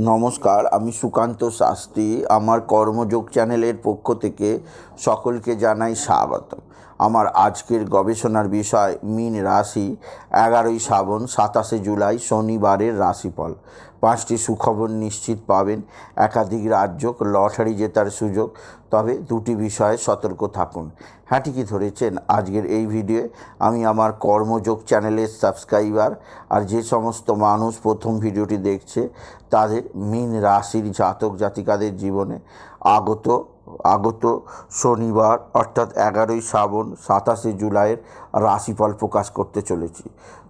নমস্কার আমি সুকান্ত শাস্ত্রী। আমার কর্মযোগ চ্যানেলের পক্ষ থেকে সকলকে জানাই স্বাগত আমার আজকের গবেষণার বিষয়, মীন রাশি, এগারোই শ্রাবণ, সাতাশে জুলাই, শনিবারের রাশিফল। পাঁচটি সুখবর নিশ্চিত পাবেন। একাধিক রাজ্য লটারি জেতার সুযোগ, তবে দুটি বিষয়ে সতর্ক থাকুন। হ্যাঁ ঠিকই ধরেছেন আজকের এই ভিডিওয়ে? আমি আমার কর্মযোগ চ্যানেলের সাবস্ক্রাইবার আর যে সমস্ত মানুষ প্রথম ভিডিওটি দেখছে, তাদের মীন রাশির জাতক জাতিকাদের জীবনে আগত আগত শনিবার, অর্থাৎ এগারোই শ্রাবণ, সাতাশে জুলাইয়ের রাশিফল প্রকাশ করতে চলেছি।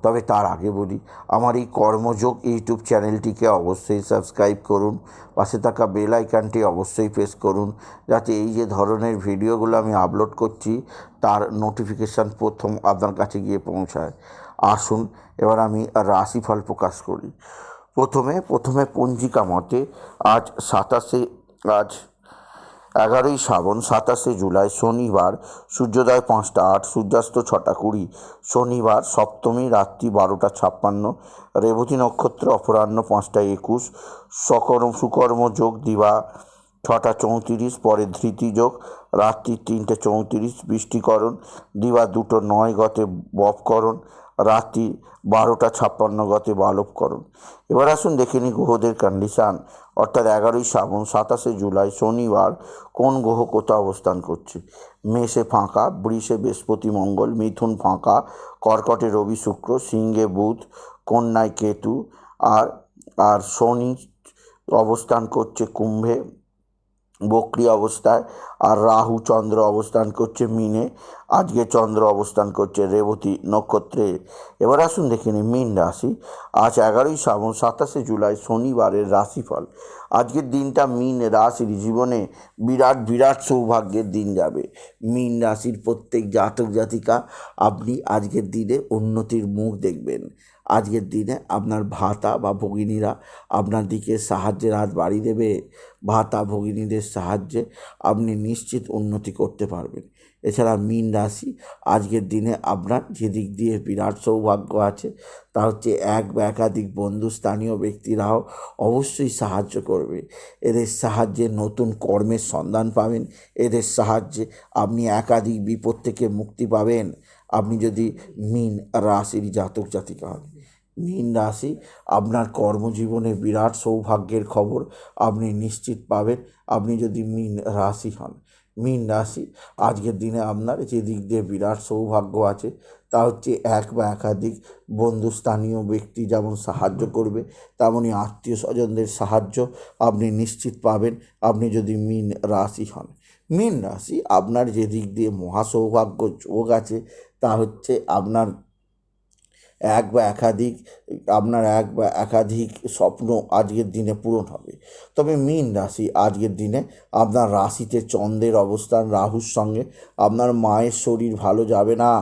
তবে তার আগে বলি, আমার এই কর্মযোগ ইউটিউব চ্যানেলটিকে অবশ্যই সাবস্ক্রাইব করুন, পাশে থাকা বেল আইকনটি অবশ্যই প্রেস করুন, যাতে এই যে ধরনের ভিডিওগুলো আমি আপলোড করছি, তার নোটিফিকেশান প্রথম আপনার কাছে গিয়ে পৌঁছায়। আসুন, এবার আমি রাশিফল প্রকাশ করি। প্রথমে প্রথমে পঞ্জিকা মতে আজ সাতাশে, আজ এগারোই শ্রাবণ সাতাশে জুলাই শনিবার, সূর্যোদয় পাঁচটা আট, সূর্যাস্ত ছটা কুড়ি। শনিবার সপ্তমী রাত্রি বারোটা ছাপ্পান্ন, রেবতী নক্ষত্র অপরাহ্ন পাঁচটা একুশ, সকর্ম, সুকর্ম যোগ দিবা ছটা চৌত্রিশ, পরে ধৃতি যোগ, রাত্রি তিনটে চৌত্রিশ, বৃষ্টিকরণ দিবা দুটো নয় গতে বপকরণ, রাত্রি বারোটা ছাপ্পান্ন গতে বালবকরণ। এবার আসুন দেখে নিই গ্রহদের কন্ডিশান অর্থাৎ এগারোই শ্রাবণ, সাতাশে জুলাই, শনিবার কোন গ্রহ কোথা অবস্থান করছে? মেষে ফাঁকা, বৃষে বৃহস্পতি মঙ্গল, মিথুন ফাঁকা, কর্কটে রবি শুক্র, সিংহে বুধ, কন্যায় কেতু, আর আর শনি অবস্থান করছে কুম্ভে। বক্রি অবস্থায় আর রাহু চন্দ্র অবস্থান করছে মিনে, আজকে চন্দ্র অবস্থান করছে রেবতী নক্ষত্রে। এবার আসুন দেখে নিই মীন রাশি। আজ এগারোই শ্রাবণ সাতাশে জুলাই, শনিবারের রাশিফল। আজকের দিনটা মীন রাশির জীবনে বিরাট বিরাট সৌভাগ্যের দিন যাবে। মীন রাশির প্রত্যেক জাতক জাতিকা, আপনি আজকের দিনে উন্নতির মুখ দেখবেন। আজকের দিনে আপনার ভাতা বা ভগিনীরা আপনার দিকে সাহায্যের হাত বাড়িয়ে দেবে। ভাতা ভগিনীদের সাহায্যে আপনি নিশ্চিত উন্নতি করতে পারবেন। এছাড়া মীন রাশি, আজকের দিনে আপনার যেদিক দিয়ে বিরাট সৌভাগ্য আছে, তা হচ্ছে এক বা একাধিক বন্ধু স্থানীয় ব্যক্তিরাও অবশ্যই সাহায্য করবে। এদের সাহায্যে নতুন কর্মের সন্ধান পাবেন। এদের সাহায্যে আপনি একাধিক বিপদ থেকে মুক্তি পাবেন। আপনি যদি মীন রাশির জাতক জাতিকা হন। মীন রাশি, আপনার কর্মজীবনে বিরাট সৌভাগ্যের খবর আপনি নিশ্চিত পাবেন, আপনি যদি মীন রাশি হন। মীন রাশি, আজকের দিনে আপনার যে দিক দিয়ে বিরাট সৌভাগ্য আছে, তা হচ্ছে এক বা একাধিক বন্ধু স্থানীয় ব্যক্তি যেমন সাহায্য করবে তেমনই আত্মীয় স্বজনদের সাহায্য আপনি নিশ্চিত পাবেন, আপনি যদি মীন রাশি হন। মীন রাশি, আপনার যে দিক দিয়ে মহাসৌভাগ্য যোগ আছে, তা হচ্ছে আপনার এক বা একাধিক, আপনার এক বা একাধিক স্বপ্ন আজকের দিনে পূরণ হবে। তবে মীন রাশি আজকের দিনে আপনার রাশিতে চন্দ্রের অবস্থান, রাহুর সঙ্গে আপনার মায়ের শরীর ভালো যাবে না।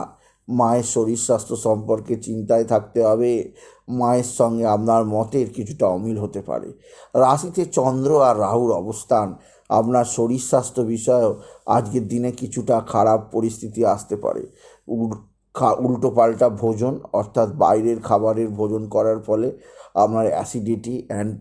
মায়ের শরীর স্বাস্থ্য সম্পর্কে চিন্তায় থাকতে হবে। মায়ের সঙ্গে আপনার মতের কিছুটা অমিল হতে পারে। রাশিতে চন্দ্র আর রাহুর অবস্থান, আপনার শরীর স্বাস্থ্য বিষয়েও আজকের দিনে কিছুটা খারাপ পরিস্থিতি আসতে পারে। খা উল্টো পাল্টা ভোজন, অর্থাৎ বাইরের খাবারের ভোজন করার ফলে আপনার অ্যাসিডিটি অ্যান্ড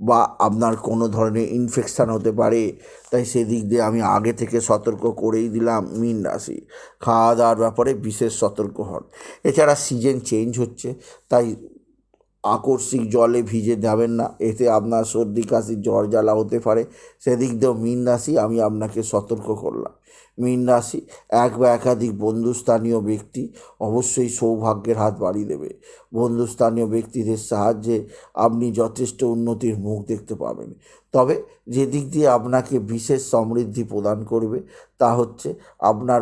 বা আপনার কোনো ধরনের ইনফেকশান হতে পারে। তাই সেদিক দিয়ে আমি আগে থেকে সতর্ক করেই দিলাম মিন রাশি। খাওয়া দাওয়ার ব্যাপারে বিশেষ সতর্ক হন। এছাড়া সিজন চেঞ্জ হচ্ছে, তাই আকস্মিক জলে ভিজে যাবেন না। এতে আপনার সর্দি, কাশি, জ্বর জ্বালা হতে পারে। সেদিক দিয়েও মিন রাশি, আমি আপনাকে সতর্ক করলাম। মীন রাশি, এক বা একাধিক বন্ধুস্থানীয় ব্যক্তি অবশ্যই সৌভাগ্যের হাত বাড়িয়ে দেবে। বন্ধুস্থানীয় ব্যক্তিদের সাহায্যে আপনি যথেষ্ট উন্নতির মুখ দেখতে পাবেন। তবে যে দিক দিয়ে আপনাকে বিশেষ সমৃদ্ধি প্রদান করবে, তা হচ্ছে আপনার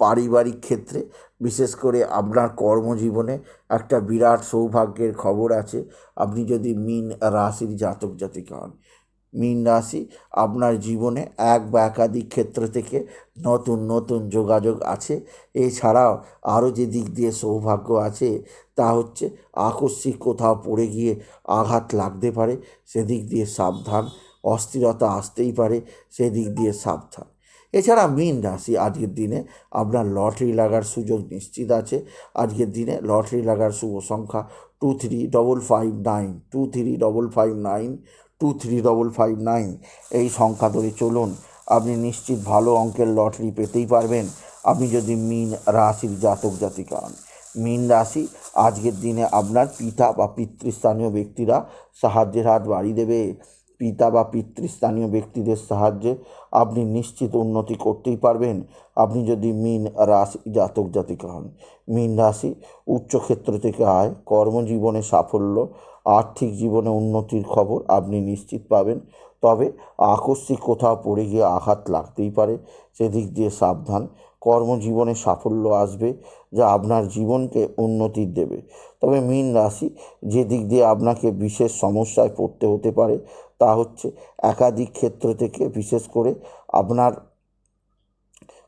পারিবারিক ক্ষেত্রে, বিশেষ করে আপনার কর্মজীবনে একটা বিরাট সৌভাগ্যের খবর আছে। আপনি যদি মিন রাশির জাতক জাতিকা হন, মীন রাশি আপনার জীবনে এক বা একাধিক ক্ষেত্র থেকে নতুন নতুন যোগাযোগ আছে। এছাড়াও আরও যে দিক দিয়ে সৌভাগ্য আছে, তা হচ্ছে আকস্মিক কোথাও পড়ে গিয়ে আঘাত লাগতে পারে। সেদিক দিয়ে সাবধান, অস্থিরতা আসতেই পারে, সেদিক দিয়ে সাবধান। এছাড়া মীন রাশি আজকের দিনে আপনার লটারি লাগার সুযোগ নিশ্চিত আছে। আজকের দিনে লটারি লাগার শুভ সংখ্যা two three double five nine two three double five nine two three double five nine এই সংখ্যা ধরে চলুন। আপনি নিশ্চিত ভালো অঙ্কের লটারি পেতেই পারবেন। আপনি যদি মিন রাশির জাতক জাতিকা হন, মিন রাশি আজকের দিনে আপনার পিতা বা পিতৃস্থানীয় ব্যক্তিরা সাহায্যের হাত বাড়িয়ে দেবে। পিতা বা পিতৃস্থানীয় ব্যক্তিদের সাহায্যে আপনি নিশ্চিত উন্নতি করতেই পারবেন। আপনি যদি মিন রাশি জাতক জাতিকা হন, মিন রাশি উচ্চক্ষেত্র থেকে আয়, কর্মজীবনে সাফল্য, আর্থিক জীবনে উন্নতির খবর আপনি নিশ্চিত পাবেন। তবে আকস্মিক কোথাও পড়ে গিয়ে আঘাত লাগতেই পারে। সেদিক দিয়ে সাবধান। কর্মজীবনে সাফল্য আসবে যা আপনার জীবনকে উন্নতি দেবে। তবে মীন রাশি যে দিক দিয়ে আপনাকে বিশেষ সমস্যায় পড়তে হতে পারে তা হচ্ছে একাধিক ক্ষেত্র থেকে বিশেষ করে আপনার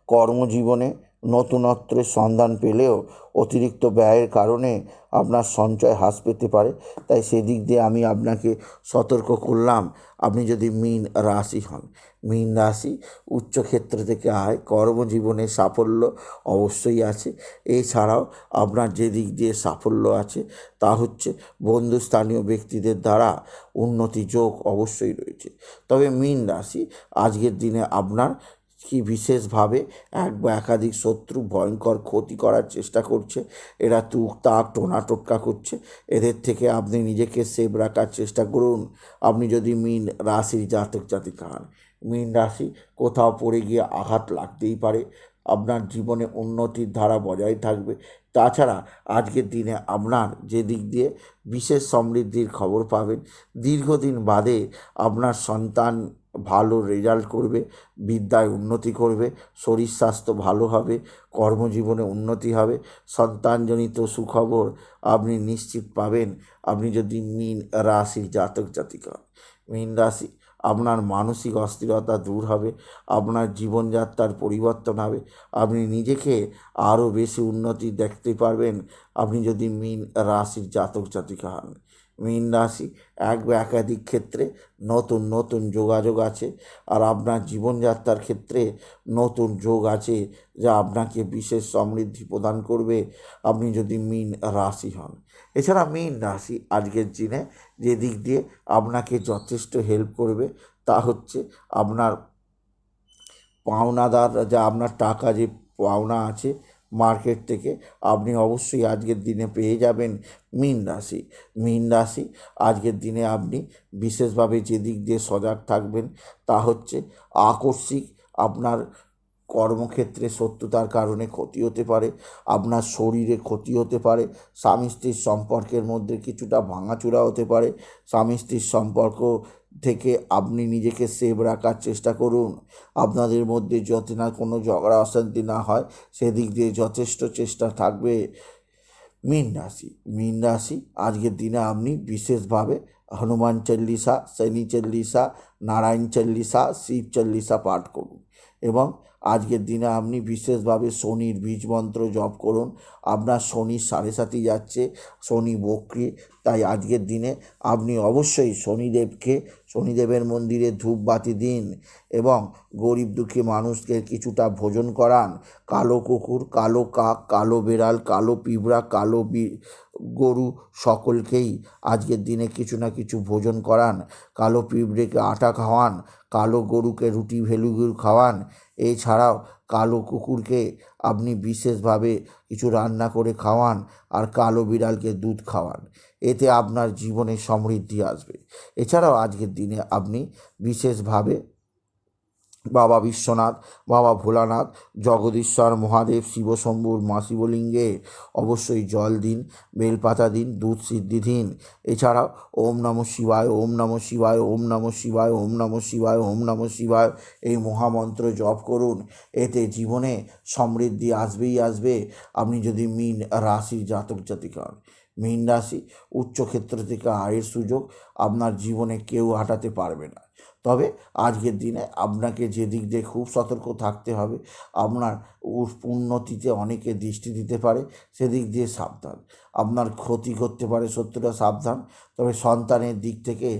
কর্মজীবনে নতুনত্বের সন্ধান পেলেও অতিরিক্ত ব্যয়ের কারণে আপনার সঞ্চয় হ্রাস পেতে পারে। তাই সেদিক দিয়ে আমি আপনাকে সতর্ক করলাম, আপনি যদি মীন রাশি হন। মীন রাশি উচ্চক্ষেত্র থেকে আয়, কর্মজীবনে সাফল্য অবশ্যই আছে। এছাড়াও আপনার যে দিক দিয়ে সাফল্য আছে, তা হচ্ছে বন্ধুস্থানীয় ব্যক্তিদের দ্বারা উন্নতি যোগ অবশ্যই রয়েছে। তবে মীন রাশি আজকের দিনে আপনার কি বিশেষভাবে এক বা একাধিক শত্রু ভয়ঙ্কর ক্ষতি করার চেষ্টা করছে? এরা তুক তাক, টোনা টোটকা করছে। এদের থেকে আপনি নিজেকে সেভ রাখার চেষ্টা করুন। আপনি যদি মিন রাশির জাতক জাতিকা হন মিন রাশি কোথাও পড়ে গিয়ে আঘাত লাগতেই পারে। আপনার জীবনে উন্নতির ধারা বজায় থাকবে। তাছাড়া আজকের দিনে আপনার যে দিক দিয়ে বিশেষ সমৃদ্ধির খবর পাবেন। দীর্ঘদিন বাদে আপনার সন্তান ভালো রেজাল্ট করবে, বিদ্যায় উন্নতি করবে, শরীর স্বাস্থ্য ভালো হবে, কর্মজীবনে উন্নতি হবে, সন্তানজনিত সুখবর আপনি নিশ্চিত পাবেন আপনি যদি মিন রাশির জাতক জাতিকা। মীন রাশি, আপনার মানসিক অস্থিরতা দূর হবে, আপনার জীবনযাত্রার পরিবর্তন হবে, আপনি নিজেকে আরও বেশি উন্নতি দেখতে পারবেন আপনি যদি মিন রাশির জাতক জাতিকা হন মীন রাশি, এক বা একাধিক ক্ষেত্রে নতুন নতুন যোগাযোগ আছে। আর আপনার জীবনযাত্রার ক্ষেত্রে নতুন যোগ আছে যা আপনাকে বিশেষ সমৃদ্ধি প্রদান করবে। আপনি যদি মীন রাশি হন। এছাড়া মীন রাশি আজকের দিনে যে দিক দিয়ে আপনাকে যথেষ্ট হেল্প করবে তা হচ্ছে আপনার পাওনাদার, যা আপনার টাকা যে পাওনা আছে মার্কেট থেকে আপনি অবশ্যই আজকের দিনে পেয়ে যাবেন মীন রাশি। মীন রাশি আজকের দিনে আপনি বিশেষভাবে যে দিক দিয়ে সজাগ থাকবেন তা হচ্ছে আকস্মিক আপনার কর্মক্ষেত্রে শত্রুতার কারণে ক্ষতি হতে পারে, আপনার শরীরে ক্ষতি হতে পারে, স্বামী স্ত্রীর সম্পর্কের মধ্যে কিছুটা ভাঙাচোরা হতে পারে, স্বামী স্ত্রীর সম্পর্ক থেকে আপনি নিজেকে সেভ রাখার চেষ্টা করুন, আপনাদের মধ্যে যাতে না কোনো ঝগড়া অশান্তি না হয়, সেদিক দিয়ে যথেষ্ট চেষ্টা থাকবে। মীন রাশি মীন রাশি, আজকের দিনে আপনি বিশেষভাবে হনুমান চল্লিশা শনি চল্লিশা নারায়ণ চল্লিশা শিব চল্লিশা পাঠ করুন। এবং আজকের দিনে আপনি বিশেষভাবে শনির বীজ মন্ত্র জপ করুন। আপনার শনির সাড়ে সাথী যাচ্ছে, শনি বক্রি। তাই আজকের দিনে আপনি অবশ্যই শনিদেবকে, শনিদেবের মন্দিরে ধূপ বাতি দিন এবং গরিব দুঃখী মানুষকে কিছুটা ভোজন করান। কালো কুকুর, কালো কাক, কালো বেড়াল, কালো পিঁপড়া, কালো গরু সকলকেই আজকের দিনে কিছু না কিছু ভোজন করান। কালো পিঁপড়েকে আটা খাওয়ান কালো গরুকে রুটি ভেলুগুর খাওয়ান। এছাড়াও কালো কুকুরকে আপনি বিশেষভাবে কিছু রান্না করে খাওয়ান আর কালো বিড়ালকে দুধ খাওয়ান। এতে আপনার জীবনে সমৃদ্ধি আসবে। এছাড়াও আজকের দিনে আপনি বিশেষভাবে বাবা বিশ্বনাথ, বাবা ভোলানাথ, জগদীশ্বর, মহাদেব, শিবশম্ভুর মা শিবলিঙ্গে, অবশ্যই জল দিন, বেলপাতা দিন, দুধ সিদ্ধি দিন। এছাড়াও ওম নম শিবায়, ওম নম শিবায়, ওম নম শিবায়, ওম নম শিবায়, ওম নম শিবায় এই মহামন্ত্র জপ করুন। এতে জীবনে সমৃদ্ধি আসবেই আসবে। আপনি যদি মিন রাশির জাতক জাতিকা মীন রাশি উচ্চক্ষেত্র থেকে আয়ের সুযোগ আপনার জীবনে কেউ হাঁটাতে পারবে না। তবে আজকের দিনে আপনাকে যে দিক দিয়ে খুব সতর্ক থাকতে হবে, আপনার উন্নতিতে অনেকে দৃষ্টি দিতে পারে, সেদিক দিয়ে সাবধান। আপনার ক্ষতি করতে পারে শত্রুরা সাবধান, তবে সন্তানের দিক থেকে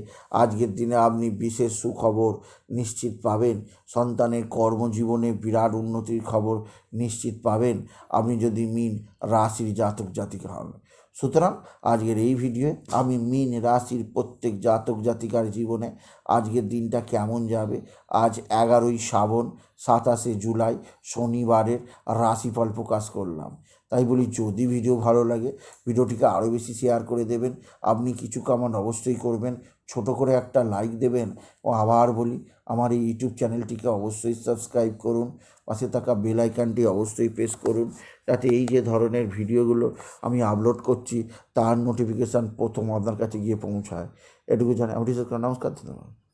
আজকের দিনে আপনি বিশেষ সুখবর নিশ্চিত পাবেন, সন্তানের কর্মজীবনে বিরাট উন্নতির খবর নিশ্চিত পাবেন। আপনি যদি মিন রাশির জাতক জাতিকা হন সুতরাং আজকের এই ভিডিওয়ে আমি মিন রাশির প্রত্যেক জাতক জাতিকার জীবনে আজকের দিনটা কেমন যাবে? আজ এগারোই শ্রাবণ, সাতাশে জুলাই, শনিবারের রাশিফল প্রকাশ করলাম। তাই বলি যদি ভিডিও ভালো লাগে, ভিডিওটিকে আরও বেশি শেয়ার করে দেবেন। আপনি কিছু কামান অবশ্যই করবেন। ছোট করে একটা লাইক দেবেন। ও আবার বলি, আমার এই ইউটিউব চ্যানেলটিকে অবশ্যই সাবস্ক্রাইব করুন। পাশে থাকা বেল আইকনটি অবশ্যই প্রেস করুন। যাতে এই যে ধরনের ভিডিওগুলো আমি আপলোড করছি, তার নোটিফিকেশান প্রথম আপনার কাছে গিয়ে পৌঁছায়। এটুকু জানাই। আমি নমস্কার, ধন্যবাদ।